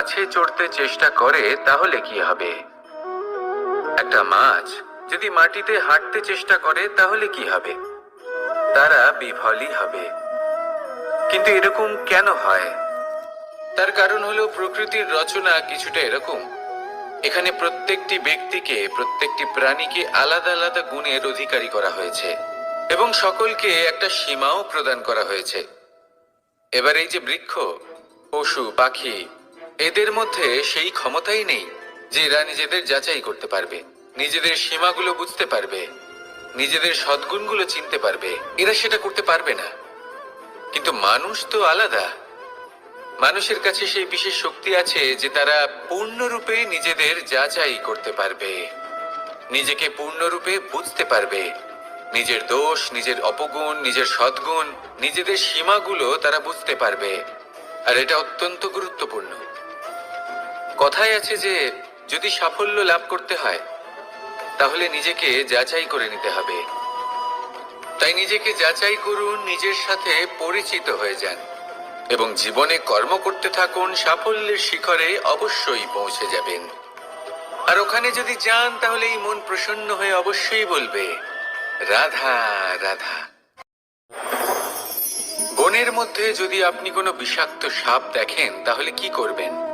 গাছে চড়তে চেষ্টা করে, তাহলে কি হবে? একটা মাছ যদি মাটিতে হাঁটতে চেষ্টা করে, তাহলে কি হবে? তারা বিফলই হবে। কিন্তু এরকম কেন হয়? তার কারণ হলো প্রকৃতির রচনা কিছুটা এরকম। এখানে প্রত্যেকটি ব্যক্তিকে, প্রত্যেকটি প্রাণীকে আলাদা আলাদা গুণের অধিকারী করা হয়েছে এবং সকলকে একটা সীমাও প্রদান করা হয়েছে। এবার এই যে বৃক্ষ, পশু, পাখি এদের মধ্যে সেই ক্ষমতাই নেই যে এরা নিজেদের যাচাই করতে পারবে, নিজেদের সীমাগুলো বুঝতে পারবে, নিজেদের সদ্গুণগুলো চিনতে পারবে। এরা সেটা করতে পারবে না। কিন্তু মানুষ তো আলাদা। মানুষের কাছে সেই বিশেষ শক্তি আছে যে তারা পূর্ণরূপে নিজেদের যাচাই করতে পারবে। নিজেকে পূর্ণরূপে বুঝতে পারবে। নিজের দোষ, নিজের অপগুণ, নিজের সদ্গুণ, নিজেদের সীমাগুলো তারা বুঝতে পারবে। আর এটা অত্যন্ত গুরুত্বপূর্ণ। কথায় আছে যে, যদি সাফল্য লাভ করতে হয়, তাহলে নিজেকে যাচাই করে নিতে হবে। তাই নিজেকে যাচাই করুন, নিজের সাথে পরিচিত হয়ে যান এবং জীবনে কর্ম করতে থাকুন, সাফল্যের শিখরে অবশ্যই পৌঁছে যাবেন। আর ওখানে যদি যান, তাহলে এই মন প্রসন্ন হয়ে অবশ্যই বলবে, রাধা রাধা। বনের মধ্যে যদি আপনি কোনো বিষাক্ত সাপ দেখেন, তাহলে কি করবেন?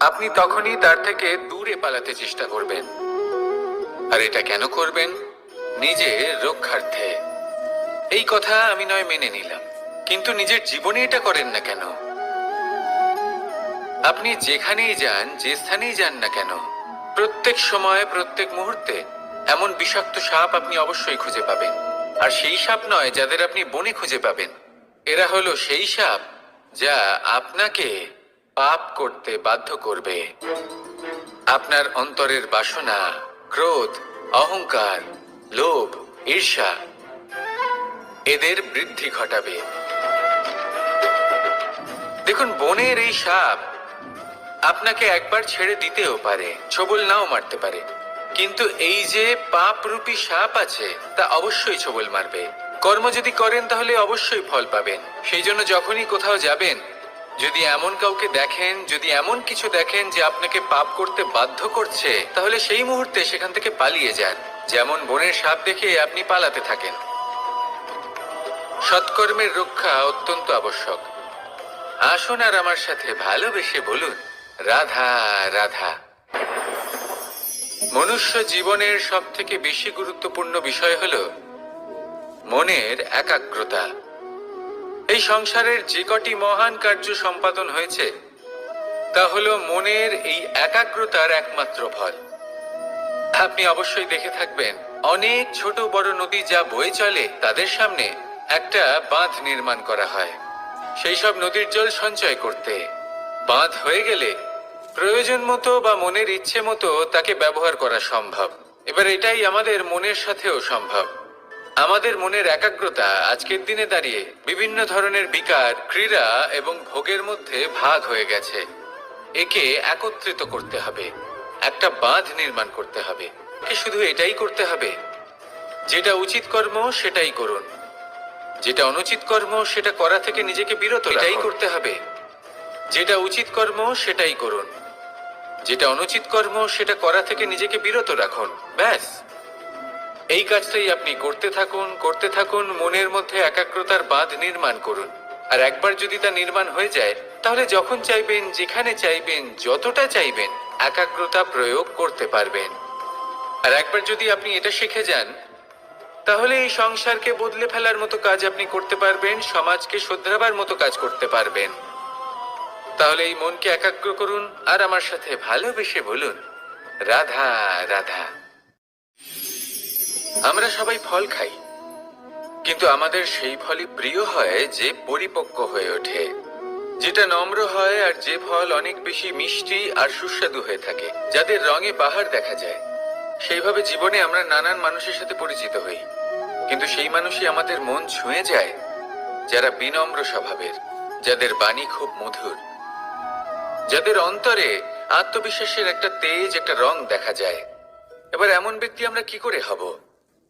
আপনি তখনই তার থেকে দূরে পালাতে চেষ্টা করবেন। আর এটা কেন করবেন? নিজের রক্ষার্থে। এই কথা আমি নয় মেনে নিলাম, কিন্তু নিজের জীবনে এটা করেন না কেন? আপনি যেখানেই যান, যে স্থানেই যান না কেন, প্রত্যেক সময়, প্রত্যেক মুহূর্তে এমন বিষাক্ত সাপ আপনি অবশ্যই খুঁজে পাবেন। আর সেই সাপ নয় যাদের আপনি বনে খুঁজে পাবেন। এরা হলো সেই সাপ যা আপনাকে পাপ করতে বাধ্য করবে। আপনার অন্তরের বাসনা, ক্রোধ, অহংকার, লোভ, ঈর্ষা, এদের বৃদ্ধি ঘটাবে। দেখুন, বনের এই সাপ আপনাকে একবার ছেড়ে দিতেও পারে, ছবল নাও মারতে পারে। কিন্তু এই যে পাপ রূপী সাপ আছে, তা অবশ্যই ছবল মারবে। কর্ম যদি করেন, তাহলে অবশ্যই ফল পাবেন। সেই জন্য যখনই কোথাও যাবেন যদি এমন কাউকে দেখেন, যদি এমন কিছু দেখেন যে আপনাকে পাপ করতে বাধ্য করছে, তাহলে সেই মুহূর্তে সেখান থেকে পালিয়ে যান। যেমন বনের সাপ দেখে আপনি পালাতে থাকেন। সৎকর্মের রক্ষা অত্যন্ত আবশ্যক। আসুন আর আমার সাথে ভালোবেসে বলুন, রাধা রাধা। মনুষ্য জীবনের সব থেকে বেশি গুরুত্বপূর্ণ বিষয় হল মনের একাগ্রতা। এই সংসারের যে কটি মহান কার্য সম্পাদন হয়েছে, তা হলো মনের এই একাগ্রতার একমাত্র ফল। আপনি অবশ্যই দেখে থাকবেন, অনেক ছোট বড় নদী যা বয়ে চলে, তাদের সামনে একটা বাঁধ নির্মাণ করা হয়। সেই সব নদীর জল সঞ্চয় করতে। বাঁধ হয়ে গেলে প্রয়োজন মতো বা মনের ইচ্ছে মতো তাকে ব্যবহার করা সম্ভব। এবার এটাই আমাদের মনের সাথেও সম্ভব। আমাদের মনের একাগ্রতা আজকের দিনে দাঁড়িয়ে বিভিন্ন ধরনের বিকার, ক্রীড়া এবং ভোগের মধ্যে ভাগ হয়ে গেছে। একে একত্রিত করতে হবে। একটা বাঁধ নির্মাণ করতে হবে। শুধু এটাই করতে হবে, যেটা উচিত কর্ম, সেটাই করুন। যেটা অনুচিত কর্ম, সেটা করা থেকে নিজেকে বিরত এটাই করতে হবে। যেটা উচিত কর্ম, সেটাই করুন। যেটা অনুচিত কর্ম, সেটা করা থেকে নিজেকে বিরত রাখুন। ব্যাস। এই কাজটাই আপনি করতে থাকুন করতে থাকুন, মনের মধ্যে একাগ্রতার বাঁধ নির্মাণ করুন। আর একবার যদি তা নির্মাণ হয়ে যায়, তাহলে যখন চাইবেন, যেখানে চাইবেন, যতটা চাইবেন, একাগ্রতা প্রয়োগ করতে পারবেন। আর একবার যদি আপনি এটা শিখে যান, তাহলে এই সংসারকে বদলে ফেলার মতো কাজ আপনি করতে পারবেন, সমাজকে শোধরাবার মতো কাজ করতে পারবেন। তাহলে এই মনকে একাগ্র করুন, আর আমার সাথে ভালোবেসে বলুন, রাধা রাধা। আমরা সবাই ফল খাই। কিন্তু আমাদের সেই ফলই প্রিয় হয় যে পরিপক্ক হয়ে ওঠে, যেটা নম্র হয় আর যে ফল অনেক বেশি মিষ্টি আর সুস্বাদু হয়ে থাকে, যাদের রঙে পাহাড় দেখা যায়। সেইভাবে জীবনে আমরা নানান মানুষের সাথে পরিচিত হই, কিন্তু সেই মানুষই আমাদের মন ছুঁয়ে যায়, যারা বিনম্র স্বভাবের, যাদের বাণী খুব মধুর। যাদের অন্তরে আত্মবিশ্বাসের একটা তেজ, একটা রং দেখা যায়। এবার এমন ব্যক্তি আমরা কি করে হব?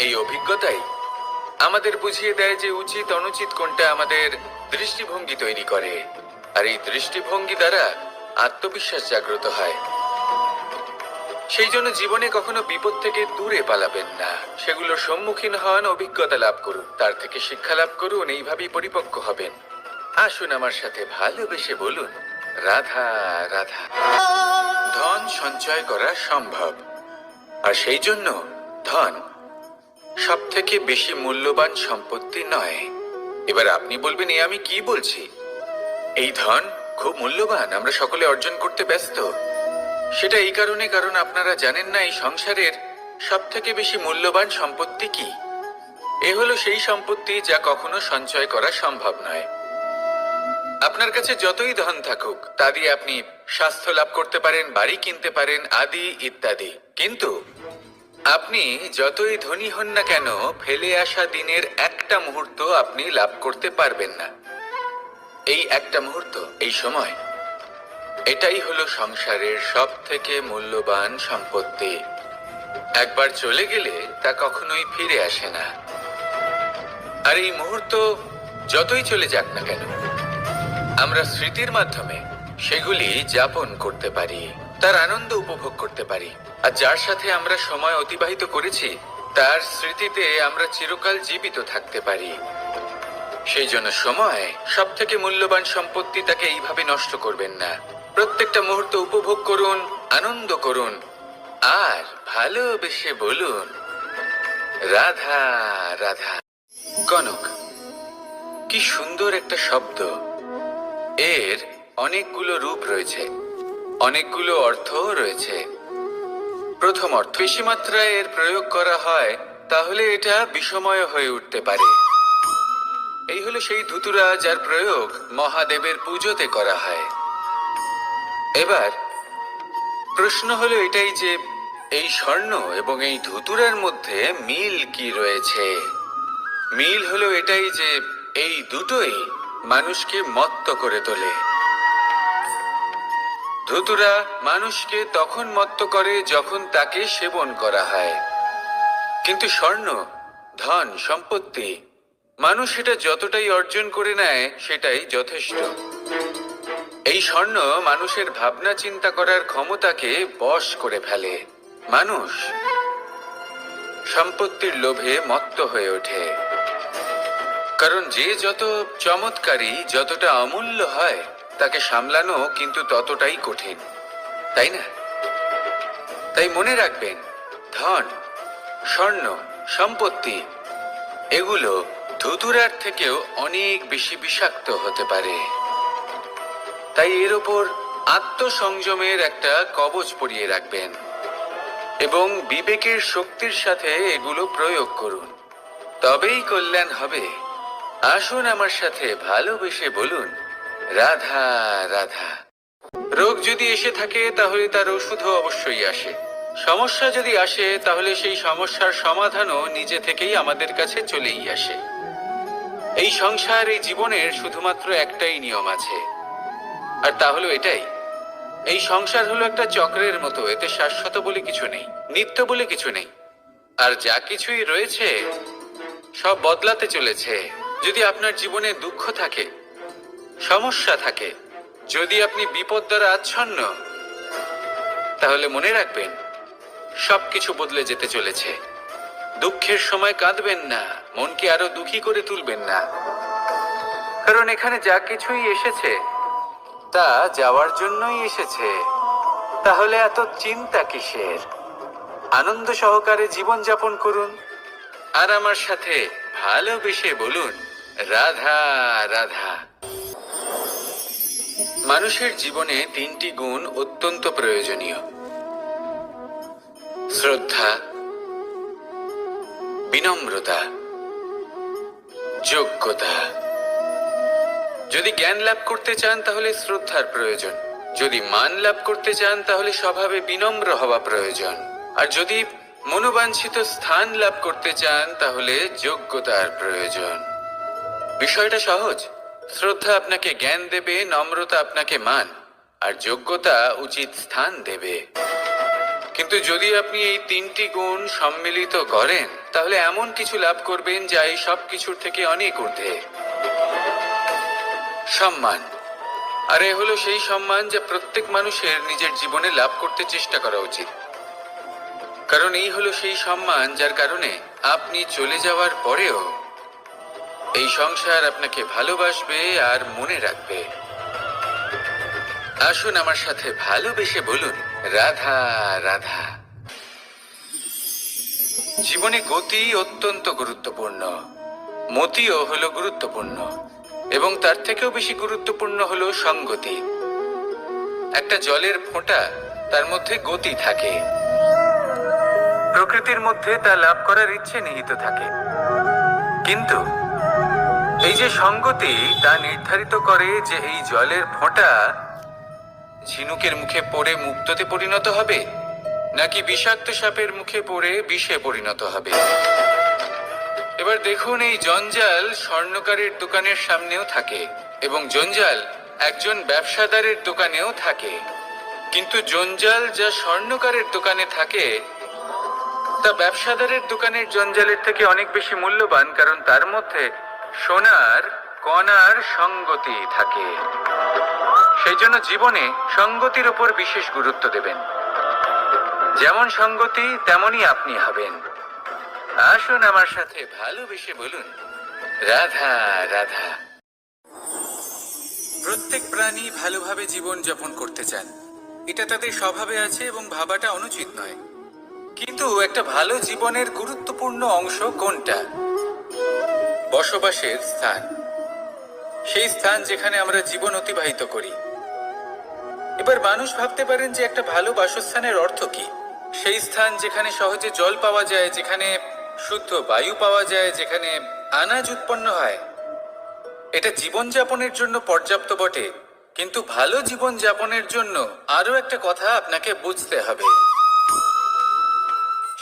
এই অভিজ্ঞতাই আমাদের বুঝিয়ে দেয় যে উচিত অনুচিত কোনটা আমাদের দৃষ্টিভঙ্গি তৈরি করে। আর এই দৃষ্টিভঙ্গি দ্বারা আত্মবিশ্বাস জাগ্রত হয়। সেই জন্য জীবনে কখনো বিপদ থেকে দূরে পালাবেন না। সেগুলোর সম্মুখীন হন, অভিজ্ঞতা লাভ করুন, তার থেকে শিক্ষা লাভ করুন, এইভাবেই পরিপক্ক হবেন। আসুন আমার সাথে ভালোবেসে বলুন, রাধা রাধা। ধন সঞ্চয় করা সম্ভব। আর সেই জন্য ধন সব থেকে বেশি মূল্যবান সম্পত্তি নয়। এবার আপনি বলবেন, এ আমি কি বলছি? এই ধন খুব মূল্যবান, আমরা সকলে অর্জন করতে ব্যস্ত। সেটা এই কারণে, কারণ আপনারা জানেন না, এই সংসারের সব থেকে বেশি মূল্যবান সম্পত্তি কি? এ হলো সেই সম্পত্তি যা কখনো সঞ্চয় করা সম্ভব নয়। আপনার কাছে যতই ধন থাকুক, তা দিয়ে আপনি স্বাস্থ্য লাভ করতে পারেন, বাড়ি কিনতে পারেন, আদি ইত্যাদি। কিন্তু আপনি যতই ধনী হন না কেন, ফেলে আসা দিনের একটা মুহূর্ত আপনি লাভ করতে পারবেন না। এই একটা মুহূর্ত, এই সময়, এটাই হলো সংসারের সব থেকে মূল্যবান সম্পত্তি। একবার চলে গেলে তা কখনোই ফিরে আসে না। আর এই মুহূর্ত যতই চলে যাক না কেন, আমরা স্মৃতির মাধ্যমে সেগুলি যাপন করতে পারি। তার আনন্দ উপভোগ করতে পারি। আর যার সাথে আমরা সময় অতিবাহিত করেছি, তার স্মৃতিতে আমরা চিরকাল জীবিত থাকতে পারি। সেই জন্য সময় সব থেকে মূল্যবান সম্পত্তি তাকে এইভাবে নষ্ট করবেন না। প্রত্যেকটা মুহূর্ত উপভোগ করুন, আনন্দ করুন, আর ভালোবেসে বলুন, রাধা রাধা। কনক, কি সুন্দর একটা শব্দ। এর অনেকগুলো রূপ রয়েছে। অনেকগুলো অর্থও রয়েছে। প্রথম অর্থ বেশি মাত্রায় এর প্রয়োগ করা হয়, তাহলে এটা বিষময় হয়ে উঠতে পারে। এই হলো সেই ধুতুরা যার প্রয়োগ মহাদেবের পুজোতে করা হয়। এবার, প্রশ্ন হলো এটাই যে, এই স্বর্ণ এবং এই ধুতুরার মধ্যে মিল কি রয়েছে? মিল হলো এটাই যে, এই দুটোই মানুষকে মত্ত করে তোলে। ধুতুরা মানুষকে তখন মত্ত করে যখন তাকে সেবন করা হয়। কিন্তু স্বর্ণ, ধন, সম্পত্তি, মানুষ সেটা যতটাই অর্জন করে নেয়, সেটাই যথেষ্ট। এই স্বর্ণ মানুষের ভাবনা চিন্তা করার ক্ষমতাকে বশ করে ফেলে। মানুষ সম্পত্তির লোভে মত্ত হয়ে ওঠে। কারণ যে যত চমৎকারী, যতটা অমূল্য হয় তাকে সামলানো কিন্তু ততটাই কঠিন, তাই না? তাই মনে রাখবেন, ধন, স্বর্ণ, সম্পত্তি, এগুলো ধুতুরার থেকেও অনেক বেশি বিষাক্ত হতে পারে। তাই এর ওপর আত্মসংযমের একটা কবচ পরিয়ে রাখবেন এবং বিবেকের শক্তির সাথে এগুলো প্রয়োগ করুন। তবেই কল্যাণ হবে। আসুন আমার সাথে ভালোবেসে বলুন রাধা রাধা। রোগ যদি এসে থাকে, তাহলে তার ওষুধও অবশ্যই আসে। সমস্যা যদি আসে, তাহলে সেই সমস্যার সমাধানও নিজে থেকেই আমাদের কাছে চলেই আসে। এই সংসার, এই জীবনের শুধুমাত্র একটাই নিয়ম আছে। আর তা হলো এটাই। এই সংসার হলো একটা চক্রের মতো, এতে শাশ্বত বলে কিছু নেই, নিত্য বলে কিছু নেই। আর যা কিছুই রয়েছে, সব বদলাতে চলেছে। যদি আপনার জীবনে দুঃখ থাকে সমস্যা থাকে। যদি আপনি বিপদ দ্বারা আচ্ছন্ন, তাহলে মনে রাখবেন, সবকিছু বদলে যেতে চলেছে। দুঃখের সময় কাঁদবেন না, মনকে আরও দুঃখী করে তুলবেন না। কারণ এখানে যা কিছুই এসেছে, তা যাওয়ার জন্যই এসেছে। তাহলে এত চিন্তা কিসের? আনন্দ সহকারে জীবন যাপন করুন। আর আমার সাথে ভালোবেসে বলুন, রাধা রাধা। মানুষের জীবনে তিনটি গুণ অত্যন্ত প্রয়োজনীয়। শ্রদ্ধা, বিনম্রতা, যোগ্যতা। যদি জ্ঞান লাভ করতে চান, তাহলে শ্রদ্ধার প্রয়োজন। যদি মান লাভ করতে চান, তাহলে স্বভাবে বিনম্র হওয়া প্রয়োজন। আর যদি মনোবাঞ্ছিত স্থান লাভ করতে চান, তাহলে যোগ্যতার প্রয়োজন। বিষয়টা সহজ। শ্রদ্ধা আপনাকে জ্ঞান দেবে, নম্রতা আপনাকে মান, আর যোগ্যতা উচিত স্থান দেবে। কিন্তু যদি আপনি এই তিনটি গুণ সম্মিলিত করেন, তাহলে এমন কিছু লাভ করবেন যা এই সব কিছুর থেকে অনেক ঊর্ধ্বে। সম্মান। আর এ হলো সেই সম্মান যা প্রত্যেক মানুষের নিজের জীবনে লাভ করতে চেষ্টা করা উচিত। কারণ এই হলো সেই সম্মান যার কারণে আপনি চলে যাওয়ার পরেও এই সংসার আপনাকে ভালোবাসবে আর মনে রাখবে। আসুন আমার সাথে ভালোবেসে বলুন, রাধা রাধা। জীবনে গতি অত্যন্ত গুরুত্বপূর্ণ। মতিও হলো গুরুত্বপূর্ণ এবং তার থেকেও বেশি গুরুত্বপূর্ণ হলো সঙ্গতি। একটা জলের ফোঁটা তার মধ্যে গতি থাকে। প্রকৃতির মধ্যে তা লাভ করার ইচ্ছে নিহিত থাকে। কিন্তু এই যে সঙ্গতি, তা নির্ধারিত করে যে এই জলের ফোঁটা ঝিনুকের মুখে পড়ে মুক্ততে পরিণত হবে, নাকি বিষাক্ত সাপের মুখে পড়ে বিষে পরিণত হবে? এবার দেখুন, এই জঞ্জাল স্বর্ণকারের দোকানের সামনেও থাকে এবং জঞ্জাল একজন ব্যবসাদারের দোকানেও থাকে। কিন্তু জঞ্জাল যা স্বর্ণকারের দোকানে থাকে, তা ব্যবসাদারের দোকানের জঞ্জালের থেকে অনেক বেশি মূল্যবান, কারণ তার মধ্যে সোনার কণার সঙ্গতি থাকে। সেই জন্য জীবনে সঙ্গতির উপর বিশেষ গুরুত্ব দেবেন। যেমন সঙ্গতি, তেমনই আপনি হবেন। আসুন আমার সাথে ভালোবেসে বলুন, রাধা রাধা। প্রত্যেক প্রাণী ভালোভাবে জীবন যাপন করতে চান। এটা তাদের স্বভাবে আছে এবং ভাবাটা অনুচিত নয়। কিন্তু একটা ভালো জীবনের গুরুত্বপূর্ণ অংশ কোনটা? বসবাসের স্থান। সেই স্থান যেখানে আমরা জীবন অতিবাহিত করি। এবার মানুষ ভাবতে পারেন যে একটা ভালো বাসস্থানের অর্থ কি? সেই স্থান যেখানে সহজে জল পাওয়া যায়, যেখানে শুদ্ধ বায়ু পাওয়া যায়, যেখানে আনাজ উৎপন্ন হয়। এটা জীবনযাপনের জন্য পর্যাপ্ত বটে, কিন্তু ভালো জীবন যাপনের জন্য আরও একটা কথা আপনাকে বুঝতে হবে।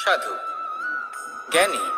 সাধু, জ্ঞানী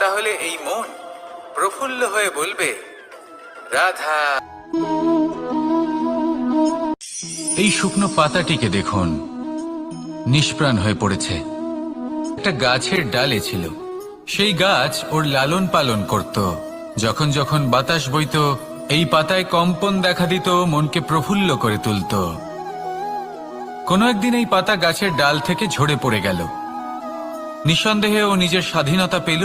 তাহলে এই মন প্রফুল্ল হয়ে বলবে, রাধা এই শুকনো পাতাটিকে দেখুন, নিষ্প্রাণ হয়ে পড়েছে। একটা গাছের ডালে ছিল। সেই গাছ ওর লালন পালন করত। যখন যখন বাতাস বইত, এই পাতায় কম্পন দেখা দিত, মনকে প্রফুল্ল করে তুলত। কোনো একদিন এই পাতা গাছের ডাল থেকে ঝরে পড়ে গেল। নিঃসন্দেহে ও নিজের স্বাধীনতা পেল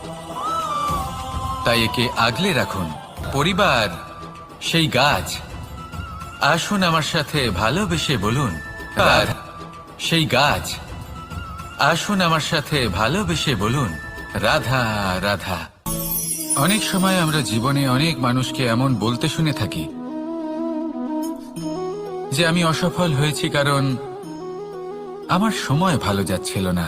তাই একে আগলে রাখুন। পরিবার, সেই গাছ। আসুন আমার সাথে ভালোবেসে বলুন, আর সেই গাছ। আসুন আমার সাথে ভালোবেসে বলুন, রাধা রাধা। অনেক সময় আমরা জীবনে অনেক মানুষকে এমন বলতে শুনে থাকি, যে আমি অসফল হয়েছি কারণ আমার সময় ভালো যাচ্ছিল না।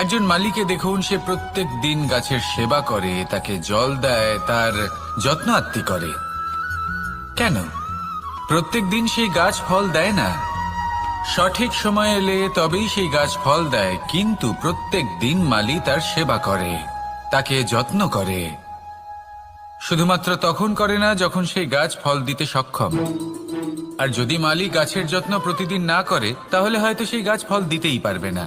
একজন মালিকে দেখুন, সে প্রত্যেক দিন গাছের সেবা করে, তাকে জল দেয়, তার যত্ন আত্মি করে। কেন? প্রত্যেক দিন সেই গাছ ফল দেয় না? সঠিক সময় এলে তবেই সেই গাছ ফল দেয়, কিন্তু প্রত্যেক দিন মালি তার সেবা করে, তাকে যত্ন করে। শুধুমাত্র তখন করে না, যখন সেই গাছ ফল দিতে সক্ষম। আর যদি মালি গাছের যত্ন প্রতিদিন না করে, তাহলে হয়তো সেই গাছ ফল দিতেই পারবে না।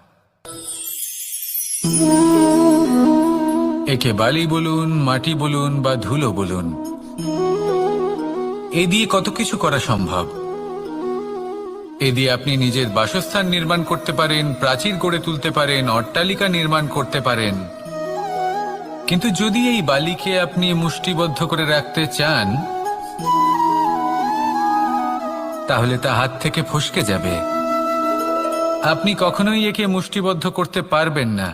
একে বালি বলুন, মাটি বলুন বা ধুলো বলুন, এ দিয়ে কত কিছু করা সম্ভব? এ দিয়ে আপনি নিজের বাসস্থান নির্মাণ করতে পারেন, প্রাচীর গড়ে তুলতে পারেন, অট্টালিকা নির্মাণ করতে পারেন। কিন্তু যদি এই বালিকে আপনি মুষ্টিবদ্ধ করে রাখতে চান, তাহলে তা হাত থেকে ফসকে যাবে। আপনি কখনোই একে মুষ্টিবদ্ধ করতে পারবেন না।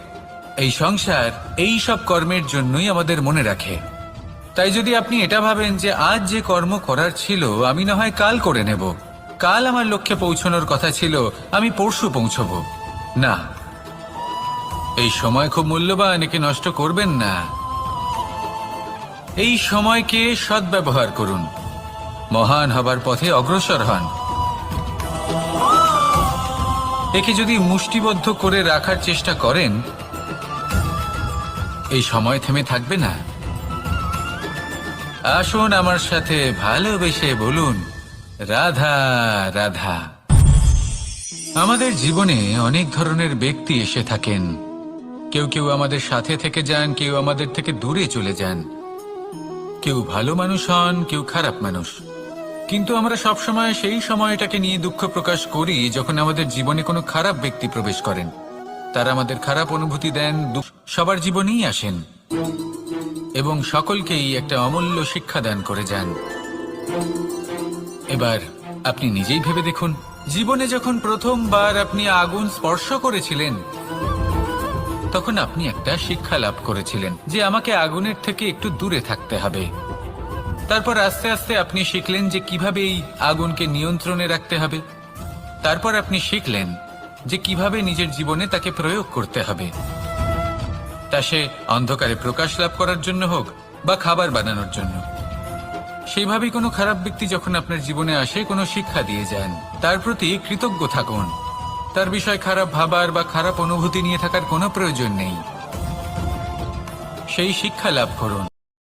এই সংসার, এই সব কর্মের জন্যই আমাদের মনে রাখে। তাই যদি আপনি এটা ভাবেন যে আজ যে কর্ম করার ছিল, আমি না হয় কাল করে নেব। কাল আমার লক্ষ্যে পৌঁছানোর কথা ছিল, আমি পরশু পৌঁছব। না, এই সময় খুব মূল্যবান, একে নষ্ট করবেন না। এই সময়কে সদ্ব্যবহার করুন। মহান হবার পথে অগ্রসর হন। একে যদি মুষ্টিবদ্ধ করে রাখার চেষ্টা করেন এই সময় থেমে থাকবে না। আসুন আমার সাথে ভালোবেসে বলুন, রাধা রাধা। আমাদের জীবনে অনেক ধরনের ব্যক্তি এসে থাকেন। কেউ কেউ আমাদের সাথে থেকে যান, কেউ আমাদের থেকে দূরে চলে যান। কেউ ভালো মানুষ হন, কেউ খারাপ মানুষ। কিন্তু আমরা সবসময় সেই সময়টাকে নিয়ে দুঃখ প্রকাশ করি যখন আমাদের জীবনে কোনো খারাপ ব্যক্তি প্রবেশ করেন। তারা আমাদের খারাপ অনুভূতি দেন সবার জীবনেই আসেন এবং সকলকেই একটা অমূল্য শিক্ষা দান করে যান। এবার আপনি নিজেই ভেবে দেখুন, জীবনে যখন প্রথমবার আপনি আগুন স্পর্শ করেছিলেন, তখন আপনি একটা শিক্ষা লাভ করেছিলেন যে আমাকে আগুনের থেকে একটু দূরে থাকতে হবে। তারপর আস্তে আস্তে আপনি শিখলেন যে কীভাবে এই আগুনকে নিয়ন্ত্রণে রাখতে হবে। তারপর আপনি শিখলেন যে কীভাবে নিজের জীবনে তাকে প্রয়োগ করতে হবে। তা সে অন্ধকারে প্রকাশ লাভ করার জন্য হোক বা খাবার বানানোর জন্য। সেইভাবেই কোনো খারাপ ব্যক্তি যখন আপনার জীবনে আসে, কোনো শিক্ষা দিয়ে যান, তার প্রতি কৃতজ্ঞ থাকুন। তার বিষয় খারাপ ভাবার বা খারাপ অনুভূতি নিয়ে থাকার কোনো প্রয়োজন নেই। সেই শিক্ষা লাভ করুন।